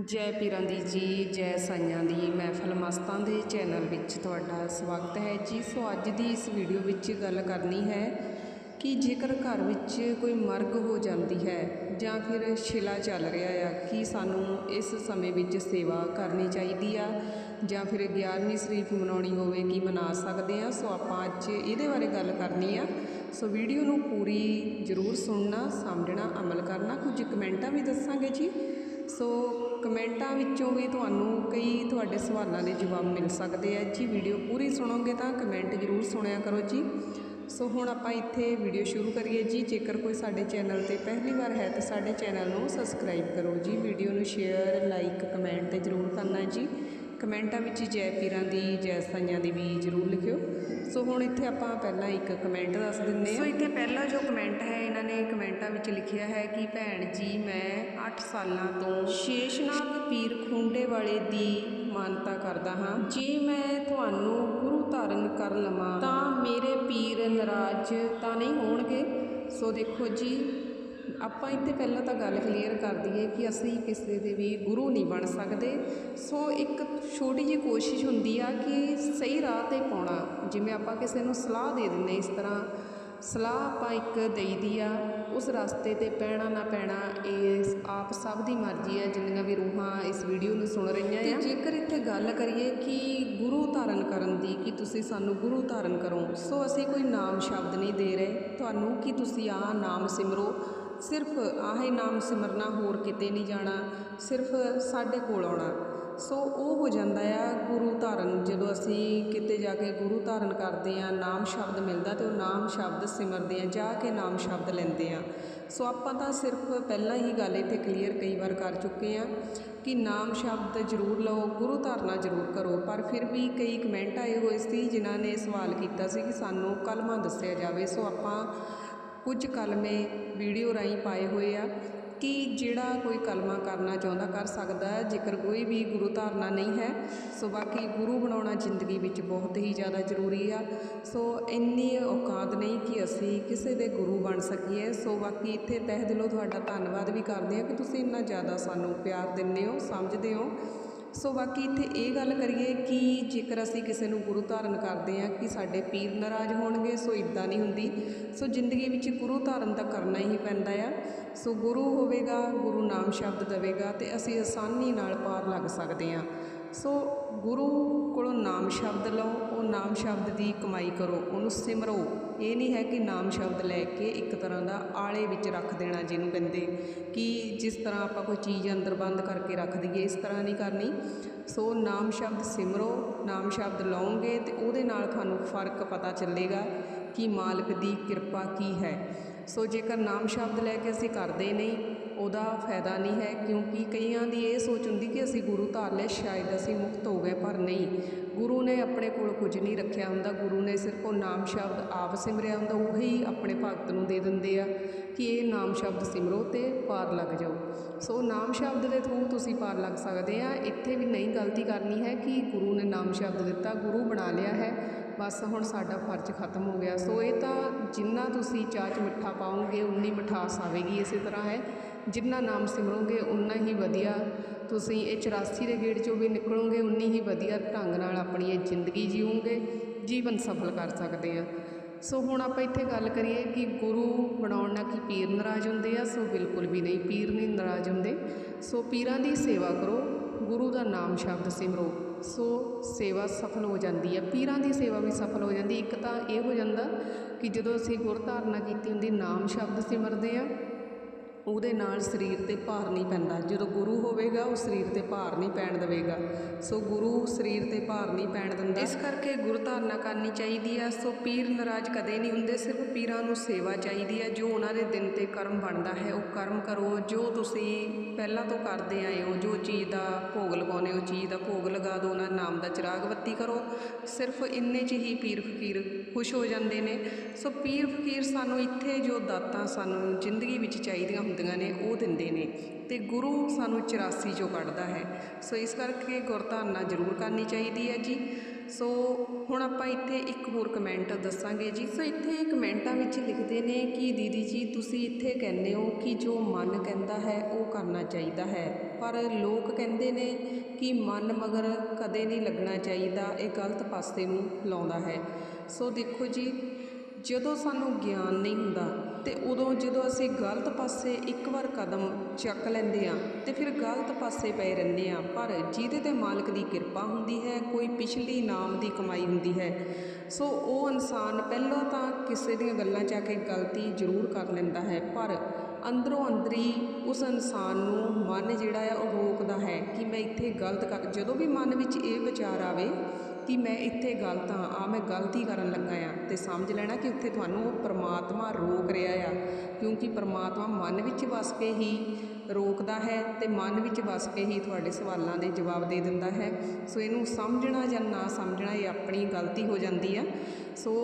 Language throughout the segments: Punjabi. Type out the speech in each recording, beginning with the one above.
ਜੈ ਪੀਰਾਂ ਦੀ ਜੀ, ਜੈ ਸਾਈਆਂ ਦੀ ਮਹਿਫਲ ਮਸਤਾਂ ਦੇ ਚੈਨਲ ਵਿੱਚ ਤੁਹਾਡਾ ਸਵਾਗਤ ਹੈ ਜੀ। ਸੋ ਅੱਜ ਦੀ ਇਸ ਵੀਡੀਓ ਵਿੱਚ ਗੱਲ ਕਰਨੀ ਹੈ ਕਿ ਜੇਕਰ ਘਰ ਵਿੱਚ ਕੋਈ ਮਰਗ ਹੋ ਜਾਂਦੀ ਹੈ ਜਾਂ ਫਿਰ ਛਿਲਾ ਚੱਲ ਰਿਹਾ ਆ, ਕਿ ਸਾਨੂੰ ਇਸ ਸਮੇਂ ਵਿੱਚ ਸੇਵਾ ਕਰਨੀ ਚਾਹੀਦੀ ਆ? ਜਾਂ ਫਿਰ 11ਵੀਂ ਸ਼ਰੀਫ ਮਨਾਉਣੀ ਹੋਵੇ, ਕਿ ਮਨਾ ਸਕਦੇ ਆ? ਸੋ ਆਪਾਂ ਅੱਜ ਇਹਦੇ ਬਾਰੇ ਗੱਲ ਕਰਨੀ ਆ। ਸੋ ਵੀਡੀਓ ਨੂੰ ਪੂਰੀ ਜ਼ਰੂਰ ਸੁਣਨਾ ਸਮਝਣਾ ਅਮਲ ਕਰਨਾ, ਕੁਝ ਕਮੈਂਟਾਂ ਵੀ ਦੱਸਾਂਗੇ ਜੀ। ਸੋ ਕਮੈਂਟਾਂ ਵਿੱਚੋਂ ਵੀ ਤੁਹਾਨੂੰ ਕਈ ਤੁਹਾਡੇ ਸਵਾਲਾਂ ਦੇ ਜਵਾਬ ਮਿਲ ਸਕਦੇ ਆ। ਜੀ, ਵੀਡੀਓ ਪੂਰੀ ਸੁਣੋਗੇ ਤਾਂ ਕਮੈਂਟ ਜ਼ਰੂਰ ਸੁਣਿਆ ਕਰੋ ਜੀ। ਸੋ ਹੁਣ ਆਪਾਂ ਇੱਥੇ ਵੀਡੀਓ ਸ਼ੁਰੂ ਕਰੀਏ ਜੀ। ਜੇਕਰ ਕੋਈ ਸਾਡੇ ਚੈਨਲ ਤੇ ਪਹਿਲੀ ਵਾਰ ਹੈ ਤਾਂ ਸਾਡੇ ਚੈਨਲ ਨੂੰ ਸਬਸਕ੍ਰਾਈਬ ਕਰੋ ਜੀ। ਵੀਡੀਓ ਨੂੰ ਸ਼ੇਅਰ, ਲਾਈਕ, ਕਮੈਂਟ ਤੇ ਜ਼ਰੂਰ ਕਰਨਾ ਜੀ। ਕਮੈਂਟਾਂ ਵਿੱਚ ਜੈ ਪੀਰਾਂ ਦੀ, ਜੈ ਸਾਈਆਂ ਦੀ ਵੀ ਜ਼ਰੂਰ ਲਿਖਿਓ। ਸੋ ਹੁਣ ਇੱਥੇ ਆਪਾਂ ਪਹਿਲਾਂ ਇੱਕ ਕਮੈਂਟ ਦੱਸ ਦਿੰਦੇ ਹਾਂ। ਸੋ ਇੱਥੇ ਪਹਿਲਾ ਜੋ ਕਮੈਂਟ ਹੈ, ਇਹਨਾਂ ਨੇ ਕਮੈਂਟਾਂ ਵਿੱਚ ਲਿਖਿਆ ਹੈ ਕਿ, ਭੈਣ ਜੀ, ਮੈਂ 8 ਸਾਲਾਂ ਤੋਂ ਸ਼ੇਸ਼ਨਾਗ ਪੀਰ ਖੁੰਡੇ ਵਾਲੇ ਦੀ ਮਾਨਤਾ ਕਰਦਾ ਹਾਂ। ਜੇ ਮੈਂ ਤੁਹਾਨੂੰ ਗੁਰੂ ਧਾਰਨ ਕਰ ਲਵਾਂ, ਤਾਂ ਮੇਰੇ ਪੀਰ ਨਾਰਾਜ਼ ਤਾਂ ਨਹੀਂ ਹੋਣਗੇ? ਸੋ ਦੇਖੋ ਜੀ ਆਪਾਂ ਇੱਥੇ ਪਹਿਲਾਂ ਤਾਂ ਗੱਲ ਕਲੀਅਰ ਕਰ ਦਈਏ ਕਿ ਅਸੀਂ ਕਿਸੇ ਦੇ ਵੀ ਗੁਰੂ ਨਹੀਂ ਬਣ ਸਕਦੇ। ਸੋ ਇੱਕ ਛੋਟੀ ਜਿਹੀ ਕੋਸ਼ਿਸ਼ ਹੁੰਦੀ ਆ ਕਿ ਸਹੀ ਰਾਹ ਤੇ ਪਾਉਣਾ। ਜਿਵੇਂ ਆਪਾਂ ਕਿਸੇ ਨੂੰ ਸਲਾਹ ਦੇ ਦਿੰਦੇ ਇਸ ਤਰ੍ਹਾਂ ਸਲਾਹ ਆਪਾਂ ਇੱਕ ਦੇਈਦੀ ਆ ਉਸ ਰਸਤੇ ਤੇ ਪੈਣਾ ਨਾ ਪੈਣਾ ਇਹ ਆਪ ਸਭ ਦੀ ਮਰਜ਼ੀ ਹੈ ਜਿੰਨੀਆਂ ਵੀ ਰੂਹਾਂ ਇਸ ਵੀਡੀਓ ਨੂੰ ਸੁਣ ਰਹੀਆਂ ਆ। ਜੇਕਰ ਇੱਥੇ ਗੱਲ ਕਰੀਏ ਕਿ ਗੁਰੂ ਧਾਰਨ ਕਰਨ ਦੀ ਕਿ ਤੁਸੀਂ ਸਾਨੂੰ ਗੁਰੂ ਧਾਰਨ ਕਰੋ ਸੋ ਅਸੀਂ ਕੋਈ ਨਾਮ ਸ਼ਬਦ ਨਹੀਂ ਦੇ ਰਹੇ। ਤੁਹਾਨੂੰ ਕਿ ਤੁਸੀਂ ਆਹ ਨਾਮ ਸਿਮਰੋ ਸਿਰਫ ਆਹੇ ਨਾਮ ਸਿਮਰਨਾ, ਹੋਰ ਕਿਤੇ ਨਹੀਂ ਜਾਣਾ, ਸਿਰਫ ਸਾਡੇ ਕੋਲ ਆਉਣਾ। ਸੋ ਉਹ ਹੋ ਜਾਂਦਾ ਆ ਗੁਰੂ ਧਾਰਨ। ਜਦੋਂ ਅਸੀਂ ਕਿਤੇ ਜਾ ਕੇ ਗੁਰੂ ਧਾਰਨ ਕਰਦੇ ਆ ਨਾਮ ਸ਼ਬਦ ਮਿਲਦਾ ਤੇ ਉਹ ਨਾਮ ਸ਼ਬਦ ਸਿਮਰਦੇ ਆ ਜਾ ਕੇ ਨਾਮ ਸ਼ਬਦ ਲੈਂਦੇ ਆ ਸੋ ਆਪਾਂ ਤਾਂ ਸਿਰਫ ਪਹਿਲਾਂ ਹੀ ਗੱਲ ਇੱਥੇ ਕਲੀਅਰ ਕਈ ਵਾਰ ਕਰ ਚੁੱਕੇ ਆ ਕਿ ਨਾਮ ਸ਼ਬਦ ਜ਼ਰੂਰ ਲਓ, ਗੁਰੂ ਧਾਰਨਾ ਜ਼ਰੂਰ ਕਰੋ, ਪਰ ਫਿਰ ਵੀ ਕਈ ਕਮੈਂਟ ਆਏ ਹੋਏ ਸੀ ਜਿਨ੍ਹਾਂ ਨੇ ਸਵਾਲ ਕੀਤਾ ਸੀ ਕਿ ਸਾਨੂੰ ਕਲਮਾ ਦੱਸਿਆ ਜਾਵੇ। ਸੋ ਆਪਾਂ ਕੁਝ ਕਲਮੇ ਵੀਡੀਓ ਰਾਹੀਂ ਪਾਏ ਹੋਏ ਆ ਕਿ ਜਿਹੜਾ ਕੋਈ ਕਲਮਾ ਕਰਨਾ ਚਾਹੁੰਦਾ ਕਰ ਸਕਦਾ ਜੇਕਰ ਕੋਈ ਵੀ ਗੁਰੂ ਧਾਰਨਾ ਨਹੀਂ ਹੈ, ਸੋ ਬਾਕੀ ਗੁਰੂ ਬਣਾਉਣਾ ਜ਼ਿੰਦਗੀ ਵਿੱਚ ਬਹੁਤ ਹੀ ਜ਼ਿਆਦਾ ਜ਼ਰੂਰੀ ਆ। ਸੋ ਇੰਨੀ ਔਕਾਤ ਨਹੀਂ ਕਿ ਅਸੀਂ ਕਿਸੇ ਦੇ ਗੁਰੂ ਬਣ ਸਕੀਏ। ਸੋ ਬਾਕੀ ਇੱਥੇ ਤਹਿ ਦਿਲੋਂ ਤੁਹਾਡਾ ਧੰਨਵਾਦ ਵੀ ਕਰਦੇ ਆ ਕਿ ਤੁਸੀਂ ਇੰਨਾ ਜ਼ਿਆਦਾ ਸਾਨੂੰ ਪਿਆਰ ਦਿੰਦੇ ਹੋ, ਸਮਝਦੇ ਹੋ। ਸੋ ਬਾਕੀ ਇੱਥੇ ਇਹ ਗੱਲ ਕਰੀਏ ਕਿ ਜੇਕਰ ਅਸੀਂ ਕਿਸੇ ਨੂੰ ਗੁਰੂ ਧਾਰਨ ਕਰਦੇ ਹਾਂ ਕਿ ਸਾਡੇ ਪੀਰ ਨਾਰਾਜ਼ ਹੋਣਗੇ, ਸੋ ਇਦਾਂ ਨਹੀਂ ਹੁੰਦੀ। ਸੋ ਜ਼ਿੰਦਗੀ ਵਿੱਚ ਗੁਰੂ ਧਾਰਨ ਤਾਂ ਕਰਨਾ ਹੀ ਪੈਂਦਾ ਆ। ਸੋ ਗੁਰੂ ਹੋਵੇਗਾ, ਗੁਰੂ ਨਾਮ ਸ਼ਬਦ ਦੇਵੇਗਾ ਤੇ ਅਸੀਂ ਆਸਾਨੀ ਨਾਲ ਪਾਰ ਲੱਗ ਸਕਦੇ ਹਾਂ। ਸੋ ਗੁਰੂ ਕੋਲੋਂ ਨਾਮ ਸ਼ਬਦ ਲਓ, ਉਹ ਨਾਮ ਸ਼ਬਦ ਦੀ ਕਮਾਈ ਕਰੋ, ਉਹਨੂੰ ਸਿਮਰੋ। ਇਹ ਨਹੀਂ ਹੈ ਕਿ ਨਾਮ ਸ਼ਬਦ ਲੈ ਕੇ ਇੱਕ ਤਰ੍ਹਾਂ ਦਾ ਆਲੇ ਵਿੱਚ ਰੱਖ ਦੇਣਾ ਜਿਹਨੂੰ ਕਹਿੰਦੇ ਕਿ ਜਿਸ ਤਰ੍ਹਾਂ ਆਪਾਂ ਕੋਈ ਚੀਜ਼ ਅੰਦਰ ਬੰਦ ਕਰਕੇ ਰੱਖ ਦਈਏ, ਇਸ ਤਰ੍ਹਾਂ ਨਹੀਂ ਕਰਨੀ। ਸੋ ਨਾਮ ਸ਼ਬਦ ਸਿਮਰੋ, ਨਾਮ ਸ਼ਬਦ ਲਾਓਗੇ ਤੇ ਉਹਦੇ ਨਾਲ ਤੁਹਾਨੂੰ ਫ਼ਰਕ ਪਤਾ ਚੱਲੇਗਾ ਕਿ ਮਾਲਕ ਦੀ ਕਿਰਪਾ ਕੀ ਹੈ। ਸੋ ਜੇਕਰ ਨਾਮ ਸ਼ਬਦ ਲੈ ਕੇ ਅਸੀਂ ਕਰਦੇ ਨਹੀਂ, ਉਹਦਾ ਫਾਇਦਾ ਨਹੀਂ ਹੈ, ਕਿਉਂਕਿ ਕਈਆਂ ਦੀ ਇਹ ਸੋਚ ਹੁੰਦੀ ਕਿ ਅਸੀਂ ਗੁਰੂ ਧਾਰ ਲਿਆ ਸ਼ਾਇਦ ਅਸੀਂ ਮੁਕਤ ਹੋ ਗਏ, ਪਰ ਨਹੀਂ। ਗੁਰੂ ਨੇ ਆਪਣੇ ਕੋਲ ਕੁਝ ਨਹੀਂ ਰੱਖਿਆ ਹੁੰਦਾ। ਗੁਰੂ ਨੇ ਸਿਰਫ ਉਹ ਨਾਮ ਸ਼ਬਦ ਆਪ ਸਿਮਰਿਆ ਹੁੰਦਾ, ਉਹੀ ਆਪਣੇ ਭਗਤ ਨੂੰ ਦੇ ਦਿੰਦੇ ਆ ਕਿ ਇਹ ਨਾਮ ਸ਼ਬਦ ਸਿਮਰੋ ਤੇ ਪਾਰ ਲੱਗ ਜਾਓ। ਸੋ ਨਾਮ ਸ਼ਬਦ ਦੇ ਥਰੂ ਤੁਸੀਂ ਪਾਰ ਲੱਗ ਸਕਦੇ ਆ। ਇੱਥੇ ਵੀ ਨਹੀਂ ਗਲਤੀ ਕਰਨੀ ਹੈ ਕਿ ਗੁਰੂ ਨੇ ਨਾਮ ਸ਼ਬਦ ਦਿੱਤਾ, ਗੁਰੂ ਬਣਾ ਲਿਆ ਹੈ। ਬਸ ਹੁਣ ਸਾਡਾ ਫਰਜ਼ ਖਤਮ ਹੋ ਗਿਆ। ਸੋ ਇਹ ਤਾਂ ਜਿੰਨਾ ਤੁਸੀਂ ਚਾਹ 'ਚ ਮਿੱਠਾ ਪਾਓਗੇ, ਉਨੀ ਮਿਠਾਸ ਆਵੇਗੀ ਇਸੇ ਤਰ੍ਹਾਂ ਹੈ। ਜਿੰਨਾ ਨਾਮ ਸਿਮਰੋਗੇ, ਉਨਾ ਹੀ ਵਧੀਆ ਤੁਸੀਂ ਇਹ 84 ਦੇ ਗੇੜ 'ਚੋਂ ਵੀ ਨਿਕਲੋਗੇ, ਉਨੀ ਹੀ ਵਧੀਆ ਢੰਗ ਨਾਲ ਆਪਣੀ ਇਹ ਜ਼ਿੰਦਗੀ ਜੀਓਗੇ, ਜੀਵਨ ਸਫਲ ਕਰ ਸਕਦੇ ਆ। ਸੋ ਹੁਣ ਆਪਾਂ ਇੱਥੇ ਗੱਲ ਕਰੀਏ ਕਿ ਗੁਰੂ ਬਣਾਉਣ ਨਾਲ ਕੀ ਪੀਰ ਨਾਰਾਜ਼ ਹੁੰਦੇ ਆ, ਸੋ ਬਿਲਕੁਲ ਵੀ ਨਹੀਂ, ਪੀਰ ਨਹੀਂ ਨਾਰਾਜ਼ ਹੁੰਦੇ। ਸੋ ਪੀਰਾਂ ਦੀ ਸੇਵਾ ਕਰੋ, ਗੁਰੂ ਦਾ ਨਾਮ ਸ਼ਬਦ ਸਿਮਰੋ। ਸੋ ਸੇਵਾ ਸਫਲ ਹੋ ਜਾਂਦੀ ਹੈ। ਪੀਰਾਂ ਦੀ ਸੇਵਾ ਵੀ ਸਫਲ ਹੋ ਜਾਂਦੀ ਇੱਕ ਤਾਂ ਇਹ ਹੋ ਜਾਂਦਾ ਕਿ ਜਦੋਂ ਅਸੀਂ ਗੁਰਧਾਰਨਾ ਕੀਤੀ ਹੁੰਦੀ, ਨਾਮ ਸ਼ਬਦ ਸਿਮਰਦੇ ਆ ਉਹਦੇ ਨਾਲ ਸਰੀਰ ਤੇ ਭਾਰ ਨਹੀਂ ਪੈਂਦਾ। ਜਦੋਂ ਗੁਰੂ ਹੋਵੇਗਾ, ਉਹ ਸਰੀਰ ਤੇ ਭਾਰ ਨਹੀਂ ਪੈਣ ਦੇਵੇਗਾ। ਸੋ ਗੁਰੂ ਸਰੀਰ ਤੇ ਭਾਰ ਨਹੀਂ ਪੈਣ ਦਿੰਦਾ। ਇਸ ਕਰਕੇ ਗੁਰ ਧਾਰਨਾ ਕਰਨੀ ਚਾਹੀਦੀ ਆ। ਸੋ ਪੀਰ ਨਰਾਜ਼ ਕਦੇ ਨਹੀਂ ਹੁੰਦੇ। ਸਿਰਫ ਪੀਰਾਂ ਨੂੰ ਸੇਵਾ ਚਾਹੀਦੀ ਹੈ ਜੋ ਉਹਨਾਂ ਦੇ ਦਿਨ ਤੇ ਕਰਮ ਬਣਦਾ ਹੈ, ਉਹ ਕਰਮ ਕਰੋ। ਜੋ ਤੁਸੀਂ ਪਹਿਲਾਂ ਤੋਂ ਕਰਦੇ ਆਏ ਹੋ, ਜੋ ਚੀਜ਼ ਦਾ ਭੋਗ ਲਗਾਉਨੇ ਹੋ, ਚੀਜ਼ ਦਾ ਭੋਗ ਲਗਾ ਦਿਓ, ਉਹਨਾਂ ਨਾਮ ਦਾ ਚਿਰਾਗ ਬੱਤੀ ਕਰੋ। ਸਿਰਫ ਇੰਨੇ 'ਚ ਹੀ ਪੀਰ ਫਕੀਰ ਖੁਸ਼ ਹੋ ਜਾਂਦੇ ਨੇ। ਸੋ ਪੀਰ ਫਕੀਰ ਸਾਨੂੰ ਇੱਥੇ ਜੋ ਦਾਤਾਂ ਸਾਨੂੰ ਜ਼ਿੰਦਗੀ ਵਿੱਚ ਚਾਹੀਦੀਆਂ ਹੁੰਦੀਆਂ ਨੇ, ਉਹ ਦਿੰਦੇ ਨੇ ਤੇ ਗੁਰੂ ਸਾਨੂੰ 84 ਚੋਂ ਕੱਢਦਾ ਹੈ। ਸੋ ਇਸ ਕਰਕੇ ਗੁਰਧਾਰਨਾ ਜ਼ਰੂਰ ਕਰਨੀ ਚਾਹੀਦੀ ਹੈ ਜੀ। ਸੋ ਹੁਣ ਆਪਾਂ ਇੱਥੇ ਇੱਕ ਹੋਰ ਕਮੈਂਟ ਦੱਸਾਂਗੇ ਜੀ। ਸੋ ਇੱਥੇ ਕਮੈਂਟਾਂ ਵਿੱਚ ਲਿਖਦੇ ਨੇ ਕਿ ਦੀਦੀ ਜੀ, ਤੁਸੀਂ ਇੱਥੇ ਕਹਿੰਦੇ ਹੋ ਕਿ ਜੋ ਮਨ ਕਹਿੰਦਾ ਹੈ, ਉਹ ਕਰਨਾ ਚਾਹੀਦਾ ਹੈ। ਪਰ ਲੋਕ ਕਹਿੰਦੇ ਨੇ ਕਿ ਮਨ ਮਗਰ ਕਦੇ ਨਹੀਂ ਲੱਗਣਾ ਚਾਹੀਦਾ, ਇਹ ਗਲਤ ਪਾਸੇ ਨੂੰ ਲਾਉਂਦਾ ਹੈ। ਸੋ ਦੇਖੋ ਜੀ, ਜਦੋਂ ਸਾਨੂੰ ਗਿਆਨ ਨਹੀਂ ਹੁੰਦਾ ਤੇ ਉਦੋਂ ਜਦੋਂ ਅਸੀਂ ਗਲਤ ਪਾਸੇ ਇੱਕ ਵਾਰ ਕਦਮ ਚੱਕ ਲੈਂਦੇ ਆ ਤੇ ਫਿਰ ਗਲਤ ਪਾਸੇ ਪਏ ਰਹਿੰਦੇ ਆ ਪਰ ਜਿਹਦੇ ਤੇ ਮਾਲਕ ਦੀ ਕਿਰਪਾ ਹੁੰਦੀ ਹੈ, ਕੋਈ ਪਿਛਲੀ ਨਾਮ ਦੀ ਕਮਾਈ ਹੁੰਦੀ ਹੈ। ਸੋ ਉਹ ਇਨਸਾਨ ਪਹਿਲਾਂ ਤਾਂ ਕਿਸੇ ਦੀਆਂ ਗੱਲਾਂ 'ਚ ਆ ਕੇ ਗਲਤੀ ਜ਼ਰੂਰ ਕਰ ਲੈਂਦਾ ਹੈ, ਪਰ ਅੰਦਰੋਂ ਅੰਦਰੀ ਉਸ ਇਨਸਾਨ ਨੂੰ ਮਨ ਜਿਹੜਾ ਆ ਉਹ ਰੋਕਦਾ ਹੈ ਕਿ ਮੈਂ ਇੱਥੇ ਗਲਤ ਕਰ, ਜਦੋਂ ਵੀ ਮਨ ਵਿੱਚ ਇਹ ਵਿਚਾਰ ਆਵੇ ਕਿ ਮੈਂ ਇੱਥੇ ਗਲਤ ਹਾਂ ਆਹ ਮੈਂ ਗਲਤੀ ਕਰਨ ਲੱਗਾ ਆ ਅਤੇ ਸਮਝ ਲੈਣਾ ਕਿ ਉੱਥੇ ਤੁਹਾਨੂੰ ਉਹ ਪ੍ਰਮਾਤਮਾ ਰੋਕ ਰਿਹਾ ਆ, ਕਿਉਂਕਿ ਪਰਮਾਤਮਾ ਮਨ ਵਿੱਚ ਵਸ ਕੇ ਹੀ ਰੋਕਦਾ ਹੈ ਅਤੇ ਮਨ ਵਿੱਚ ਵਸ ਕੇ ਹੀ ਤੁਹਾਡੇ ਸਵਾਲਾਂ ਦੇ ਜਵਾਬ ਦੇ ਦਿੰਦਾ ਹੈ। ਸੋ ਇਹਨੂੰ ਸਮਝਣਾ ਜਾਂ ਨਾ ਸਮਝਣਾ ਇਹ ਆਪਣੀ ਗਲਤੀ ਹੋ ਜਾਂਦੀ ਆ। ਸੋ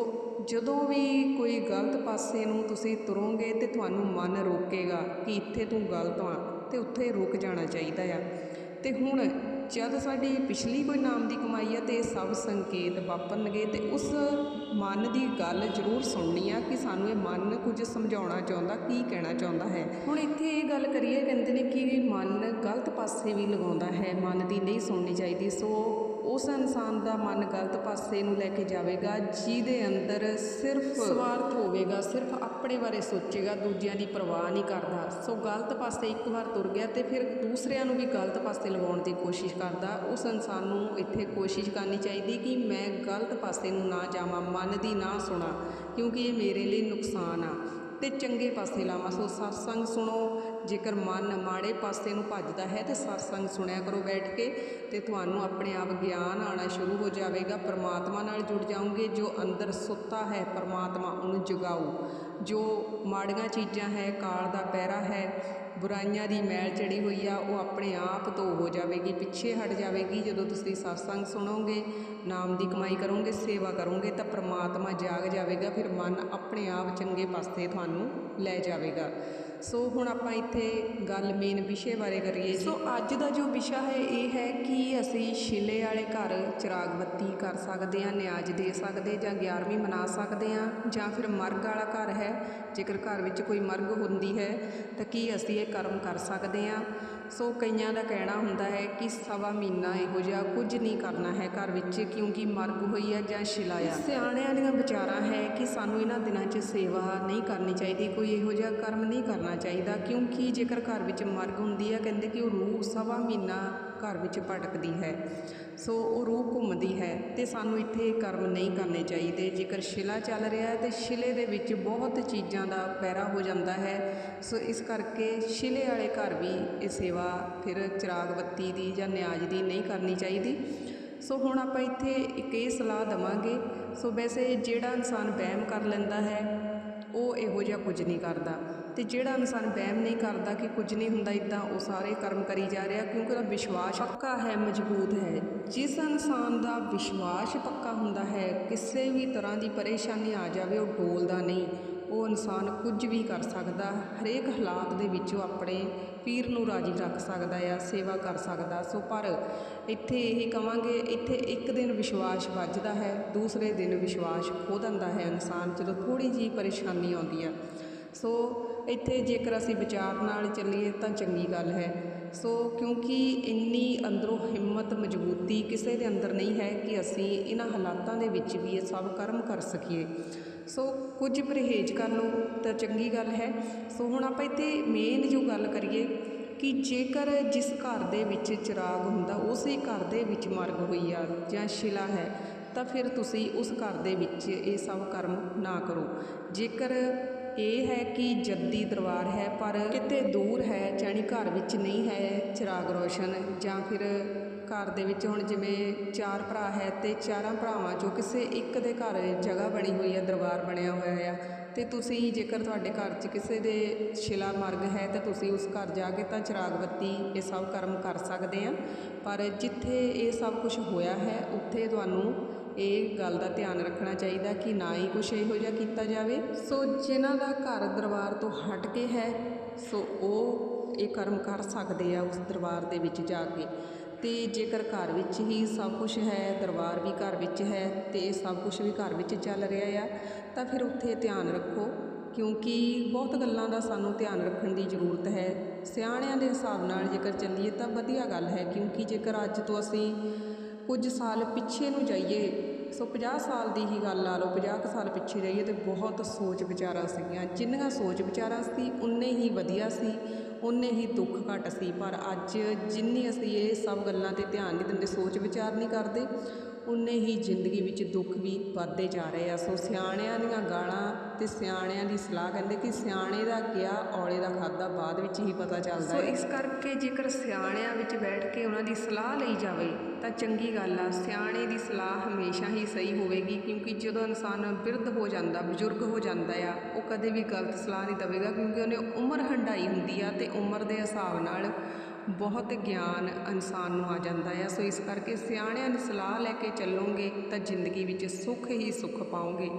ਜਦੋਂ ਵੀ ਕੋਈ ਗਲਤ ਪਾਸੇ ਨੂੰ ਤੁਸੀਂ ਤੁਰੋਗੇ ਤੇ ਤੁਹਾਨੂੰ ਮਨ ਰੋਕੇਗਾ ਕਿ ਇੱਥੇ ਤੂੰ ਗਲਤ ਆ ਤੇ ਉੱਥੇ ਰੁਕ ਜਾਣਾ ਚਾਹੀਦਾ ਆ। ਤੇ ਹੁਣ ਜਦ ਸਾਡੀ ਪਿਛਲੀ ਕੋਈ ਨਾਮ ਦੀ ਕਮਾਈ ਆ ਤੇ ਇਹ ਸਭ ਸੰਕੇਤ ਵਾਪਰਨਗੇ ਤੇ ਉਸ ਮਨ ਦੀ ਗੱਲ ਜ਼ਰੂਰ ਸੁਣਨੀ ਆ ਕਿ ਸਾਨੂੰ ਇਹ ਮਨ ਕੁਝ ਸਮਝਾਉਣਾ ਚਾਹੁੰਦਾ, ਕੀ ਕਹਿਣਾ ਚਾਹੁੰਦਾ ਹੈ। ਹੁਣ ਇੱਥੇ ਇਹ ਗੱਲ ਕਰੀਏ, ਕਹਿੰਦੇ ਨੇ ਕਿ ਮਨ ਗਲਤ ਪਾਸੇ ਵੀ ਲਗਾਉਂਦਾ ਹੈ, ਮਨ ਦੀ ਨਹੀਂ ਸੁਣਨੀ ਚਾਹੀਦੀ, ਸੋ ਉਸ ਇਨਸਾਨ ਦਾ ਮਨ ਗਲਤ ਪਾਸੇ ਨੂੰ ਲੈ ਕੇ ਜਾਵੇਗਾ, ਜਿਹਦੇ ਅੰਦਰ ਸਿਰਫ ਸਵਾਰਥ ਹੋਵੇਗਾ, ਸਿਰਫ ਆਪਣੇ ਬਾਰੇ ਸੋਚੇਗਾ, ਦੂਜਿਆਂ ਦੀ ਪਰਵਾਹ ਨਹੀਂ ਕਰਦਾ। ਸੋ ਗਲਤ ਪਾਸੇ ਇੱਕ ਵਾਰ ਤੁਰ ਗਿਆ ਤੇ ਫਿਰ ਦੂਸਰਿਆਂ ਨੂੰ ਵੀ ਗਲਤ ਪਾਸੇ ਲਵਾਉਣ ਦੀ ਕੋਸ਼ਿਸ਼ ਕਰਦਾ। ਉਸ ਇਨਸਾਨ ਨੂੰ ਇੱਥੇ ਕੋਸ਼ਿਸ਼ ਕਰਨੀ ਚਾਹੀਦੀ ਕਿ ਮੈਂ ਗਲਤ ਪਾਸੇ ਨੂੰ ਨਾ ਜਾਵਾਂ, ਮਨ ਦੀ ਨਾ ਸੁਣਾ, ਕਿਉਂਕਿ ਇਹ ਮੇਰੇ ਲਈ ਨੁਕਸਾਨ ਆ। ਤੇ ਚੰਗੇ ਪਾਸੇ ਲਾਵਾਂ। ਸੋ ਸਤਸੰਗ ਸੁਣੋ ਜੇਕਰ ਮਨ ਮਾੜੇ ਪਾਸੇ ਨੂੰ ਭੱਜਦਾ ਹੈ ਤੇ ਸਤਸੰਗ ਸੁਣਿਆ ਕਰੋ ਬੈਠ ਕੇ ਤੇ ਤੁਹਾਨੂੰ ਆਪਣੇ ਆਪ ਗਿਆਨ ਆਣਾ ਸ਼ੁਰੂ ਹੋ ਜਾਵੇਗਾ। ਪਰਮਾਤਮਾ ਨਾਲ ਜੁੜ ਜਾਓਗੇ, ਜੋ ਅੰਦਰ ਸੁੱਤਾ ਹੈ, ਪਰਮਾਤਮਾ ਉਹਨੂੰ ਜਗਾਓ। ਜੋ ਮਾੜੀਆਂ ਚੀਜ਼ਾਂ ਹੈ, ਕਾਲ ਦਾ ਪਹਿਰਾ ਹੈ ਬੁਰਾਈਆਂ ਦੀ ਮੈਲ ਚੜੀ ਹੋਈ ਆ, ਉਹ ਆਪਣੇ ਆਪ ਧੋ ਹੋ ਜਾਵੇਗੀ, ਪਿੱਛੇ ਹਟ ਜਾਵੇਗੀ। ਜਦੋਂ ਤੁਸੀਂ ਸਤਸੰਗ ਸੁਣੋਗੇ, ਨਾਮ ਦੀ ਕਮਾਈ ਕਰੋਗੇ, ਸੇਵਾ ਕਰੋਗੇ, ਤਾਂ ਪ੍ਰਮਾਤਮਾ ਜਾਗ ਜਾਵੇਗਾ, ਫਿਰ ਮਨ ਆਪਣੇ ਆਪ ਚੰਗੇ ਪਾਸੇ ਤੁਹਾਨੂੰ ਲੈ ਜਾਵੇਗਾ। ਸੋ ਹੁਣ ਆਪਾਂ ਇੱਥੇ ਗੱਲ ਮੇਨ ਵਿਸ਼ੇ ਬਾਰੇ ਕਰੀਏ ਸੋ ਅੱਜ ਦਾ ਜੋ ਵਿਸ਼ਾ ਹੈ, ਇਹ ਹੈ ਕਿ ਅਸੀਂ ਸ਼ਿਲੇ ਵਾਲੇ ਘਰ ਚਿਰਾਗ ਬੱਤੀ ਕਰ ਸਕਦੇ ਹਾਂ, ਨਿਆਜ ਦੇ ਸਕਦੇ ਜਾਂ 11ਵੀਂ ਮਨਾ ਸਕਦੇ ਹਾਂ, ਜਾਂ ਫਿਰ ਮਰਗ ਵਾਲਾ ਘਰ ਹੈ। ਜੇਕਰ ਘਰ ਵਿੱਚ ਕੋਈ ਮਰਗ ਹੁੰਦੀ ਹੈ, ਤਾਂ ਕੀ ਅਸੀਂ ਇਹ ਕਰਮ ਕਰ ਸਕਦੇ ਹਾਂ। ਸੋ ਕਈਆਂ ਦਾ ਕਹਿਣਾ ਹੁੰਦਾ ਹੈ ਕਿ ਸਵਾ ਮਹੀਨਾ ਇਹੋ ਜਿਹਾ ਕੁਝ ਨਹੀਂ ਕਰਨਾ ਹੈ ਘਰ ਵਿੱਚ, ਕਿਉਂਕਿ ਮਰਗ ਹੋਈ ਹੈ ਜਾਂ ਸ਼ਿਲਾ ਆ। ਸਿਆਣਿਆਂ ਦੀਆਂ ਵਿਚਾਰਾਂ ਹੈ ਕਿ ਸਾਨੂੰ ਇਹਨਾਂ ਦਿਨਾਂ 'ਚ ਸੇਵਾ ਨਹੀਂ ਕਰਨੀ ਚਾਹੀਦੀ, ਕੋਈ ਇਹੋ ਜਿਹਾ ਕਰਮ ਨਹੀਂ ਕਰਨਾ ਚਾਹੀਦਾ, ਕਿਉਂਕਿ ਜੇਕਰ ਘਰ ਵਿੱਚ ਮਰਗ ਹੁੰਦੀ ਹੈ, ਕਹਿੰਦੇ ਕਿ ਉਹ ਰੂਹ ਸਵਾ ਮਹੀਨਾ ਘਰ ਵਿੱਚ ਭਟਕਦੀ ਹੈ। ਸੋ ਉਹ ਰੂਹ ਘੁੰਮਦੀ ਹੈ ਤੇ ਸਾਨੂੰ ਇੱਥੇ ਕਰਮ ਨਹੀਂ ਕਰਨੇ ਚਾਹੀਦੇ। ਜੇਕਰ ਸ਼ਿਲਾ ਚੱਲ ਰਿਹਾ ਹੈ ਤੇ ਸ਼ਿਲੇ ਦੇ ਵਿੱਚ ਬਹੁਤ ਚੀਜ਼ਾਂ ਦਾ ਪੈਰਾ ਹੋ ਜਾਂਦਾ ਹੈ। ਸੋ ਇਸ ਕਰਕੇ ਸ਼ਿਲੇ ਵਾਲੇ ਘਰ ਵੀ ਇਹ ਸੇਵਾ ਫਿਰ ਚਿਰਾਗ ਬੱਤੀ ਦੀ ਜਾਂ ਨਿਆਜ ਦੀ ਨਹੀਂ ਕਰਨੀ ਚਾਹੀਦੀ। ਸੋ ਹੁਣ ਆਪਾਂ ਇੱਥੇ ਇੱਕ ਇਹ ਸਲਾਹ ਦਵਾਂਗੇ। ਸੋ ਵੈਸੇ ਜਿਹੜਾ ਇਨਸਾਨ ਵਹਿਮ ਕਰ ਲੈਂਦਾ ਹੈ, ਉਹ ਇਹੋ ਜਿਹਾ ਕੁਝ ਨਹੀਂ ਕਰਦਾ। ਤੇ ਜਿਹੜਾ ਇਨਸਾਨ ਵਹਿਮ ਨਹੀਂ ਕਰਦਾ ਕਿ ਕੁਝ ਨਹੀਂ ਹੁੰਦਾ ਇਦਾਂ ਉਹ ਸਾਰੇ ਕਰਮ ਕਰੀ ਜਾ ਰਿਹਾ, ਕਿਉਂਕਿ ਉਹਦਾ ਵਿਸ਼ਵਾਸ ਪੱਕਾ ਹੈ, ਮਜ਼ਬੂਤ ਹੈ। ਜਿਸ ਇਨਸਾਨ ਦਾ ਵਿਸ਼ਵਾਸ ਪੱਕਾ ਹੁੰਦਾ ਹੈ, ਕਿਸੇ ਵੀ ਤਰ੍ਹਾਂ ਦੀ ਪਰੇਸ਼ਾਨੀ ਆ ਜਾਵੇ, ਉਹ ਡੋਲਦਾ ਨਹੀਂ। ਉਹ ਇਨਸਾਨ ਕੁਝ ਵੀ ਕਰ ਸਕਦਾ, ਹਰੇਕ ਹਾਲਾਤ ਦੇ ਵਿੱਚ ਉਹ ਆਪਣੇ ਪੀਰ ਨੂੰ ਰਾਜੀ ਰੱਖ ਸਕਦਾ ਆ, ਸੇਵਾ ਕਰ ਸਕਦਾ। ਸੋ ਪਰ ਇੱਥੇ ਇਹੀ ਕਵਾਂਗੇ, ਇੱਥੇ ਇੱਕ ਦਿਨ ਵਿਸ਼ਵਾਸ ਵੱਜਦਾ ਹੈ, ਦੂਸਰੇ ਦਿਨ ਵਿਸ਼ਵਾਸ ਖੋ ਦਿੰਦਾ ਹੈ ਇਨਸਾਨ, ਜਦੋਂ ਥੋੜੀ ਜਿਹੀ ਪਰੇਸ਼ਾਨੀ ਆਉਂਦੀ ਆ। ਸੋ ਇੱਥੇ ਜੇਕਰ ਅਸੀਂ ਵਿਚਾਰ ਨਾਲ ਚੱਲੀਏ ਤਾਂ ਚੰਗੀ ਗੱਲ ਹੈ। ਸੋ ਕਿਉਂਕਿ ਇੰਨੀ ਅੰਦਰੋਂ ਹਿੰਮਤ, ਮਜ਼ਬੂਤੀ ਕਿਸੇ ਦੇ ਅੰਦਰ ਨਹੀਂ ਹੈ ਕਿ ਅਸੀਂ ਇਹਨਾਂ ਹਾਲਾਤਾਂ ਦੇ ਵਿੱਚ ਵੀ ਇਹ ਸਭ ਕਰਮ ਕਰ ਸਕੀਏ। ਸੋ ਕੁਝ ਪਰਹੇਜ਼ ਕਰ ਲਓ ਤਾਂ ਚੰਗੀ ਗੱਲ ਹੈ। ਸੋ ਹੁਣ ਆਪਾਂ ਇੱਥੇ ਮੇਨ ਜੋ ਗੱਲ ਕਰੀਏ ਕਿ ਜੇਕਰ ਜਿਸ ਘਰ ਦੇ ਵਿੱਚ ਚਿਰਾਗ ਹੁੰਦਾ, ਉਸੇ ਘਰ ਦੇ ਵਿੱਚ ਮਰਗ ਹੋਈ ਆ ਜਾਂ ਸ਼ਿਲਾ ਹੈ, ਤਾਂ ਫਿਰ ਤੁਸੀਂ ਉਸ ਘਰ ਦੇ ਵਿੱਚ ਇਹ ਸਭ ਕਰਮ ਨਾ ਕਰੋ। ਜੇਕਰ ਇਹ ਹੈ ਕਿ ਜੱਦੀ ਦਰਬਾਰ ਹੈ, ਪਰ ਕਿਤੇ ਦੂਰ ਹੈ, ਜਾਣੀ ਘਰ ਵਿੱਚ ਨਹੀਂ ਹੈ ਚਿਰਾਗ ਰੋਸ਼ਨ, ਜਾਂ ਫਿਰ ਘਰ ਦੇ ਵਿੱਚ ਹੁਣ ਜਿਵੇਂ ਚਾਰ ਭਰਾ ਹੈ ਅਤੇ ਚਾਰਾਂ ਭਰਾਵਾਂ ਚੋਂ ਕਿਸੇ ਇੱਕ ਦੇ ਘਰ ਜਗ੍ਹਾ ਬਣੀ ਹੋਈ ਹੈ, ਦਰਬਾਰ ਬਣਿਆ ਹੋਇਆ ਆ। ਅਤੇ ਤੁਸੀਂ ਜੇਕਰ ਤੁਹਾਡੇ ਘਰ 'ਚ ਕਿਸੇ ਦੇ ਸ਼ਿਲਾ ਮਾਰਗ ਹੈ, ਤਾਂ ਤੁਸੀਂ ਉਸ ਘਰ ਜਾ ਕੇ ਤਾਂ ਚਿਰਾਗ ਬੱਤੀ ਇਹ ਸਭ ਕਰਮ ਕਰ ਸਕਦੇ ਆ। ਪਰ ਜਿੱਥੇ ਇਹ ਸਭ ਕੁਝ ਹੋਇਆ ਹੈ, ਉੱਥੇ ਤੁਹਾਨੂੰ ਇਹ ਗੱਲ ਦਾ ਧਿਆਨ ਰੱਖਣਾ ਚਾਹੀਦਾ ਕਿ ਨਾ ਹੀ ਕੁਝ ਇਹੋ ਜਿਹਾ ਕੀਤਾ ਜਾਵੇ। ਸੋ ਜਿਨ੍ਹਾਂ ਦਾ ਘਰ ਦਰਬਾਰ ਤੋਂ ਹਟ ਕੇ ਹੈ, ਸੋ ਉਹ ਇਹ ਕਰਮ ਕਰ ਸਕਦੇ ਆ ਉਸ ਦਰਬਾਰ ਦੇ ਵਿੱਚ ਜਾ ਕੇ। ਤੇ ਜੇਕਰ ਘਰ ਵਿੱਚ ਹੀ ਸਭ ਕੁਝ ਹੈ, ਦਰਬਾਰ ਵੀ ਘਰ ਵਿੱਚ ਹੈ ਤੇ ਸਭ ਕੁਝ ਵੀ ਘਰ ਵਿੱਚ ਚੱਲ ਰਿਹਾ ਆ, ਤਾਂ ਫਿਰ ਉੱਥੇ ਧਿਆਨ ਰੱਖੋ। ਕਿਉਂਕਿ ਬਹੁਤ ਗੱਲਾਂ ਦਾ ਸਾਨੂੰ ਧਿਆਨ ਰੱਖਣ ਦੀ ਜ਼ਰੂਰਤ ਹੈ। ਸਿਆਣਿਆਂ ਦੇ ਹਿਸਾਬ ਨਾਲ ਜੇਕਰ ਚੱਲੀਏ ਤਾਂ ਵਧੀਆ ਗੱਲ ਹੈ, ਕਿਉਂਕਿ ਜੇਕਰ ਅੱਜ ਤੋਂ ਅਸੀਂ ਕੁਝ ਸਾਲ ਪਿੱਛੇ ਨੂੰ ਜਾਈਏ ਸੋ 50 ਸਾਲ ਦੀ ਹੀ ਗੱਲ ਲਾ ਲਓ 50 ਕੁ ਸਾਲ ਪਿੱਛੇ ਜਾਈਏ ਤੇ ਬਹੁਤ ਸੋਚ ਵਿਚਾਰਾਂ ਸੀਗੀਆਂ। ਜਿੰਨੀਆਂ ਸੋਚ ਵਿਚਾਰਾਂ ਸੀ ਉਨੇ ਹੀ ਵਧੀਆ ਸੀ ਉਨੇ ਹੀ ਦੁੱਖ ਘੱਟ ਸੀ। ਪਰ ਅੱਜ ਜਿੰਨੀ ਅਸੀਂ ਇਹ ਸਭ ਗੱਲਾਂ ਤੇ ਧਿਆਨ ਨਹੀਂ ਦਿੰਦੇ ਸੋਚ ਵਿਚਾਰ ਨਹੀਂ ਕਰਦੇ ਉਨੇ ਹੀ ਜ਼ਿੰਦਗੀ ਵਿੱਚ ਦੁੱਖ ਵੀ ਵੱਧਦੇ ਜਾ ਰਹੇ ਆ। ਸੋ ਸਿਆਣਿਆਂ ਦੀਆਂ ਗਾਲਾਂ ਤੇ ਸਿਆਣਿਆਂ ਦੀ ਸਲਾਹ ਕਹਿੰਦੇ ਕਿ ਸਿਆਣੇ ਦਾ ਗਿਆ ਔਲੇ ਦਾ ਖਾਦਾ ਬਾਅਦ ਵਿੱਚ ਹੀ ਪਤਾ ਚੱਲਦਾ ਸੋ ਇਸ ਕਰਕੇ ਜੇਕਰ ਸਿਆਣਿਆਂ ਵਿੱਚ ਬੈਠ ਕੇ ਉਹਨਾਂ ਦੀ ਸਲਾਹ ਲਈ ਜਾਵੇ ਤਾਂ ਚੰਗੀ ਗੱਲ ਆ, ਸਿਆਣੇ ਦੀ ਸਲਾਹ ਹਮੇਸ਼ਾ ਹੀ ਸਹੀ ਹੋਵੇਗੀ, ਕਿਉਂਕਿ ਜਦੋਂ ਇਨਸਾਨ ਬਿਰਧ ਹੋ ਜਾਂਦਾ, ਬਜ਼ੁਰਗ ਹੋ ਜਾਂਦਾ ਆ, ਉਹ ਕਦੇ ਵੀ ਗਲਤ ਸਲਾਹ ਨਹੀਂ ਦੇਵੇਗਾ, ਕਿਉਂਕਿ ਉਹਨੇ ਉਮਰ ਹੰਢਾਈ ਹੁੰਦੀ ਆ ਤੇ ਉਮਰ ਦੇ ਹਿਸਾਬ ਨਾਲ ਬਹੁਤ ਗਿਆਨ ਇਨਸਾਨ ਨੂੰ ਆ ਜਾਂਦਾ ਆ। ਸੋ ਇਸ ਕਰਕੇ ਸਿਆਣਿਆਂ ਦੀ ਸਲਾਹ ਲੈ ਕੇ ਚੱਲੋਗੇ, ਤਾਂ ਜ਼ਿੰਦਗੀ ਵਿੱਚ ਸੁੱਖ ਹੀ ਸੁੱਖ ਪਾਓਗੇ।